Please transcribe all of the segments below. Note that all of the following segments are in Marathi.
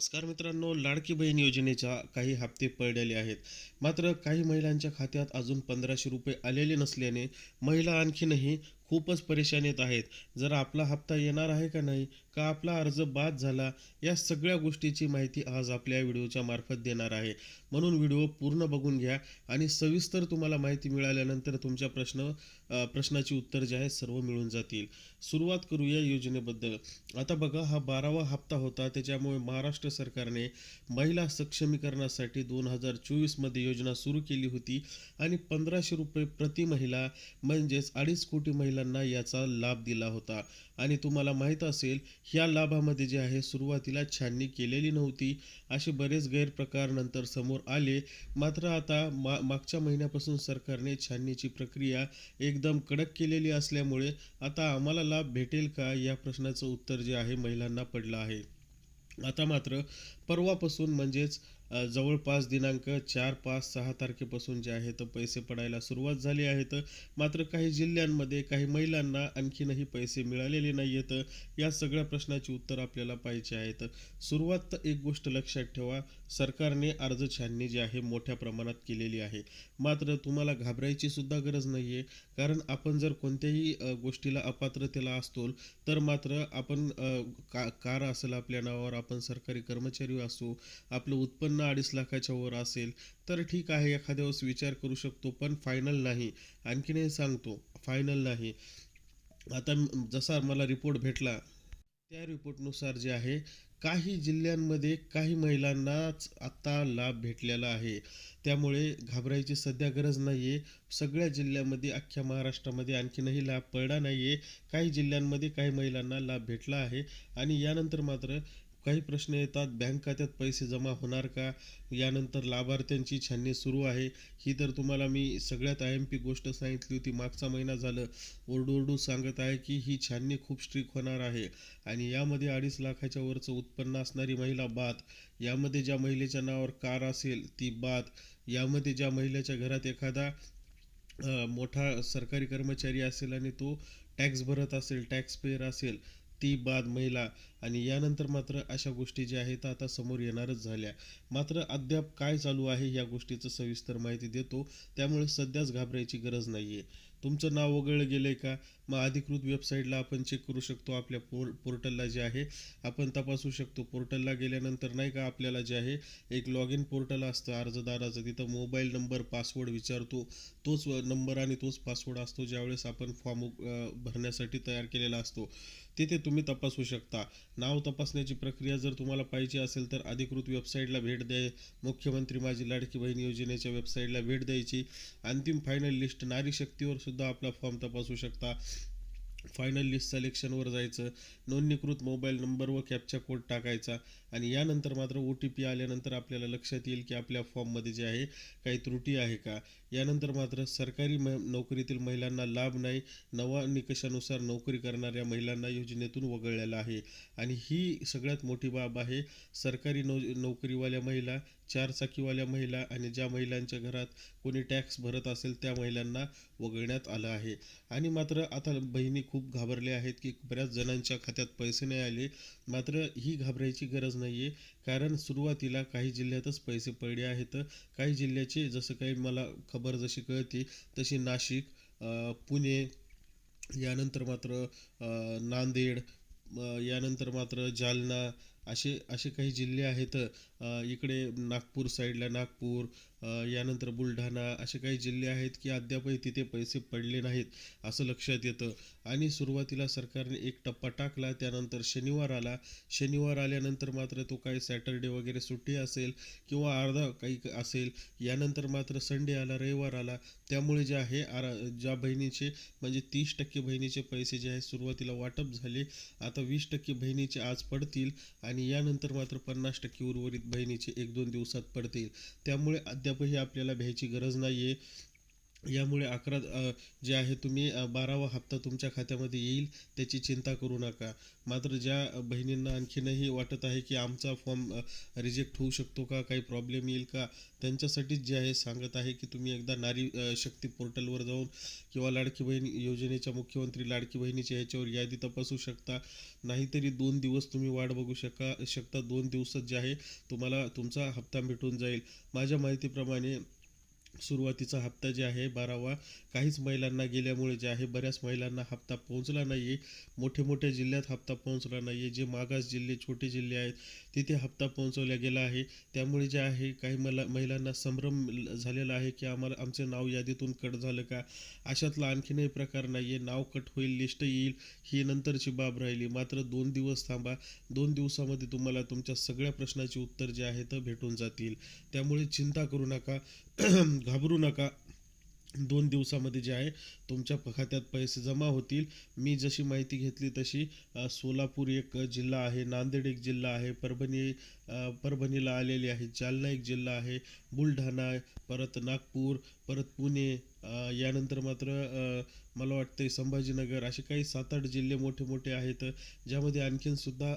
नमस्कार मित्रांनो लाडकी बहीण योजनेच्या काही हप्ते पडलेले आहेत. मात्र काही महिलांच्या खात्यात अजून पंधराशे रुपये आलेले नसल्याने महिला आणखीनही खूपच परेशानीत आहेत. जर आपला हप्ता येणार आहे का नाही का आपला अर्ज बाद झाला या सगळ्या गोष्टीची माहिती आज आपल्या व्हिडिओच्या मार्फत देणार आहे. म्हणून व्हिडिओ पूर्ण बघून घ्या आणि सविस्तर तुम्हाला माहिती मिळाल्यानंतर तुमच्या प्रश्न प्रश्नाची उत्तर जे आहे सर्व मिळून जातील. सुरुवात करूया योजनेबद्दल. आता बघा हा बारावा हप्ता होता त्याच्यामुळे महाराष्ट्र सरकारने महिला सक्षमीकरणासाठी दोन हजार चोवीसमध्ये योजना सुरू केली होती आणि पंधराशे रुपये प्रति महिला म्हणजेच अडीच कोटी महिलांना याचा लाभ दिला होता. आणि तुम्हाला माहीत असेल ह्या लाभामध्ये जे आहे सुरुवातीला छाननी केलेली नव्हती. असे बरेच गैरप्रकार नंतर समोर आले. मात्र आता मा मागच्या महिन्यापासून सरकारने छाननीची प्रक्रिया एक एकदम कडक केलेली असल्यामुळे आता आम्हाला लाभ भेटेल का या प्रश्नाचं उत्तर जे आहे महिलांना पडलं आहे. आता मात्र परवापासून म्हणजेच जवळपास दिनांक चार पाच सहा तारखेपासून जे आहे तर पैसे पडायला सुरुवात झाली आहेत मात्र काही जिल्ह्यांमध्ये काही महिलांना आणखीनही पैसे मिळालेले नाही आहेत या सगळ्या प्रश्नाची उत्तर आपल्याला पाहिजे आहेत सुरुवात तर एक गोष्ट लक्षात ठेवा. सरकारने अर्ज छाननी जी आहे मोठ्या प्रमाणात केलेली आहे. मात्र तुम्हाला घाबरायची सुद्धा गरज नाही आहे कारण आपण जर कोणत्याही गोष्टीला अपात्रतेला असतो तर मात्र आपण का कार असेल आपल्या नावावर आपण सरकारी कर्मचारी असू आपलं उत्पन्न अडीच लाखाच्या वर असेल तर ठीक आहे एखाद्या वेळेस विचार करू शकतो पण फायनल नाही. आणखीन हे सांगतो फायनल नाही. आता जसा मला रिपोर्ट भेटला त्या रिपोर्टनुसार जे आहे काही जिल्ह्यांमध्ये काही महिलांनाच आता लाभ भेटलेला आहे. त्यामुळे घाबरायची सध्या गरज नाही आहे सगळ्या जिल्ह्यामध्ये अख्ख्या महाराष्ट्रामध्ये आणखीनही लाभ पडला नाही आहे काही जिल्ह्यांमध्ये काही महिलांना लाभ भेटला आहे. आणि यानंतर मात्र काही प्रश्न येतात बँक खात्यात पैसे जमा होणार का? यानंतर लाभार्थ्यांची छाननी सुरू आहे. ही तर तुम्हाला मी सगळ्यात आय एम पी गोष्ट सांगितली होती. मागचा महिना झालं. ओरडू सांगत आहे की ही छाननी खूप स्ट्रिक होणार आहे. आणि यामध्ये अडीच लाखाच्या वरचं उत्पन्न असणारी महिला बाद यामध्ये ज्या महिलेच्या नावावर कार असेल ती बाद यामध्ये ज्या महिलेच्या घरात एखादा मोठा सरकारी कर्मचारी असेल आणि तो टॅक्स भरत असेल टॅक्स पेअर असेल ती बाद महिला आणि यानंतर मात्र अशा गोष्टी ज्या आहेत आता समोर येणारच झाल्या. मात्र अद्याप काय चालू आहे या गोष्टीचं सविस्तर माहिती देतो. त्यामुळे सध्याच घाबरायची गरज नाही आहे तुमचं नाव वगळलं गेलं आहे का? मग अधिकृत वेबसाईटला आपण चेक करू शकतो आपल्या पोर पोर्टलला जे आहे. आपण तपासू शकतो. पोर्टलला गेल्यानंतर नाही का आपल्याला जे आहे एक लॉग इन पोर्टल असतं अर्जदाराचं. तिथं मोबाईल नंबर पासवर्ड विचारतो. तोच नंबर आणि तोच पासवर्ड असतो ज्यावेळेस आपण फॉर्म भरण्यासाठी तयार केलेला असतो. तिथे तुम्ही तपासू शकता. नाव तपासण्याची प्रक्रिया जर तुम्हाला पाहिजे असेल तर अधिकृत वेबसाईटला भेट द्या. मुख्यमंत्री माझी लाडकी बहीण योजनेच्या वेबसाईटला भेट द्यायची. अंतिम फायनल लिस्ट नारी शक्तीवर सुद्धा आपला फॉर्म तपासू शकता. फायनल लिस्ट सलेक्शनवर जायचं नोंदणीकृत मोबाईल नंबर व कॅपचा कोड टाकायचा आणि यानंतर मात्र ओ टी पी आल्यानंतर आपल्याला लक्षात येईल की आपल्या फॉर्ममध्ये जे आहे काही त्रुटी आहे का? यानंतर मात्र सरकारी म नोकरीतील महिलांना लाभ नाही नवा निकषानुसार नोकरी करणाऱ्या महिलांना योजनेतून वगळलेला आहे. आणि ही सगळ्यात मोठी बाब आहे सरकारी नो नोकरीवाल्या महिला चारचाकीवाल्या महिला आणि ज्या महिलांच्या घरात कोणी टॅक्स भरत असेल त्या महिलांना वगळण्यात आलं आहे. आणि मात्र आता बहिणी खूप घाबरले आहेत की बऱ्याच जणांच्या खात्यात पैसे नाही आले. मात्र ही घाबरायची गरज नाही आहे कारण सुरुवातीला काही जिल्ह्यातच पैसे पडले आहेत. काही जिल्ह्याचे जसं काही मला खबर जशी कळते तशी नाशिक पुणे यानंतर मात्र नांदेड यानंतर मात्र जालना असे असे काही जिल्हे आहेत. इकडे नागपूर साईडला नागपूर यानंतर बुलढाणा असे काही जिल्हे आहेत की अद्यापही तिथे पैसे पडले नाहीत असं लक्षात येतं. आणि सुरुवातीला सरकारने एक टप्पा टाकला त्यानंतर शनिवार आला. शनिवार आल्यानंतर मात्र तो काही सॅटर्डे वगैरे सुट्टी असेल किंवा अर्धा काही असेल यानंतर मात्र संडे आला रविवार आला. त्यामुळे जे आहे आरा ज्या बहिणीचे म्हणजे तीस टक्के बहिणीचे पैसे जे आहे सुरुवातीला वाटप झाले. आता वीस टक्के बहिणीचे आज पडतील आणि यानंतर मात्र पन्नास टक्के उर्वरित बहिणीचे एक दोन दिवसात पडतील. त्यामुळे अद्यापही आपल्याला भ्यायची गरज नाही आहे यामुळे अकरा जे आहे तुम्ही बारावा हप्ता तुमच्या खात्यामध्ये येईल त्याची चिंता करू नका. मात्र ज्या बहिणींना आणखीनही वाटत आहे की आमचा फॉर्म रिजेक्ट होऊ शकतो का काही प्रॉब्लेम येईल का त्यांच्यासाठीच जे आहे सांगत आहे की तुम्ही एकदा नारी शक्ती पोर्टलवर जाऊन किंवा लाडकी बहीण योजनेच्या मुख्यमंत्री लाडकी बहिणीच्या ह्याच्यावर यादी तपासू शकता. नाहीतरी दोन दिवस तुम्ही वाट बघू शका शकता. दोन दिवसात जे आहे तुम्हाला तुमचा हप्ता भेटून जाईल. माझ्या माहितीप्रमाणे सुरुवातीचा हप्ता जे आहे बारावा काहीच महिलांना गेल्यामुळे जे आहे बऱ्याच महिलांना हप्ता पोहोचला नाही आहे मोठे मोठ्या जिल्ह्यात हप्ता पोहोचला नाही आहे जे मागास जिल्हे छोटे जिल्हे आहेत तिथे हप्ता पोहोचवला गेला आहे. त्यामुळे जे आहे काही मला महिलांना संभ्रम झालेला आहे की आम्हाला आमचे नाव यादीतून कट झालं का? अशातला आणखीनही प्रकार नाही आहे नाव कट होईल लिस्ट येईल ही नंतरची बाब राहिली. मात्र दोन दिवस थांबा. दोन दिवसामध्ये तुम्हाला तुमच्या सगळ्या प्रश्नाची उत्तर जे आहे तर भेटून जातील. त्यामुळे चिंता करू नका. घाबरू नका. दोन दिवसामध्ये जे आहे तुमच्या खात्यात पैसे जमा होतील. मी जशी माहिती घेतली तशी सोलापूर एक जिल्हा आहे नांदेड एक जिल्हा आहे परभणी परभणीला आलेली आहे. जालना एक जिल्हा आहे. बुलढाणा परत नागपूर परत पुणे यानंतर मात्र मला वाटते संभाजीनगर असे काही सात आठ जिल्हे मोठे मोठे आहेत ज्यामध्ये आणखीन सुद्धा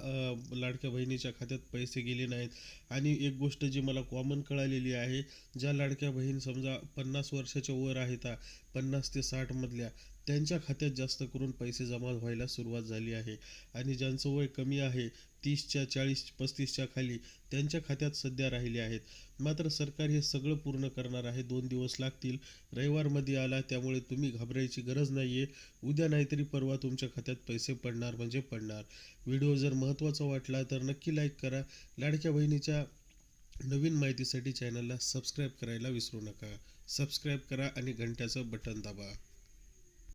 लाडक्या बहिणीच्या खात्यात पैसे गेले नाहीत. आणि एक गोष्ट जी मला कॉमन कळालेली आहे ज्या लाडक्या बहीण समजा पन्नास वर्षाच्या वर आहेत पन्नास ते साठ मधल्या त्यांच्या खात्यात जास्त करून पैसे जमा व्हायला सुरुवात झाली आहे. आणि ज्यांचं वय कमी आहे तीसच्या चाळीस पस्तीसच्या खाली त्यांच्या खात्यात सध्या राहिले आहेत. मात्र सरकार हे सगळं पूर्ण करणार आहे. दोन दिवस लागतील. रविवारमध्ये आला त्यामुळे तुम्ही घाबरायची गरज नाही आहे उद्या नाहीतरी परवा तुमच्या खात्यात पैसे पडणार म्हणजे पडणार. व्हिडिओ जर महत्त्वाचा वाटला तर नक्की लाईक करा. लाडक्या बहिणीच्या नवीन माहितीसाठी चॅनलला सबस्क्राईब करायला विसरू नका. सबस्क्राईब करा आणि घंट्याचं बटन दाबा.